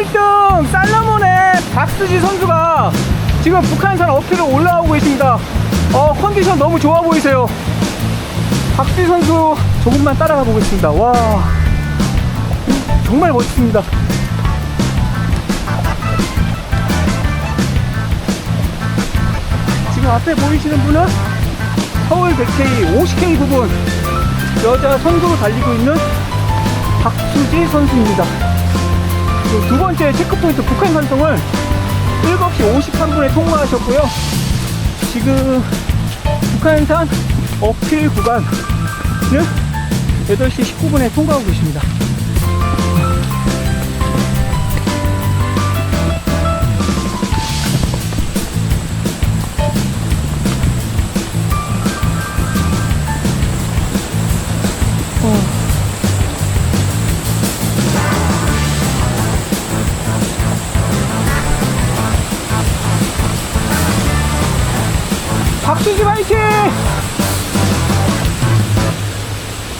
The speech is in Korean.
1등 살라몬의 박수지 선수가 지금 북한산 어필로 올라오고 있습니다. 어, 컨디션 너무 좋아 보이세요. 박수지 선수 조금만 따라가 보겠습니다. 와, 정말 멋있습니다. 지금 앞에 보이시는 분은 서울 100K, 50K 부분 여자 선수로 달리고 있는 박수지 선수입니다. 그두 번째 체크포인트 북한 산성을 7시 53분에 통과하셨고요. 지금 북한산 어필 구간을 8시 19분에 통과하고 계십니다. 박 수지 화이팅!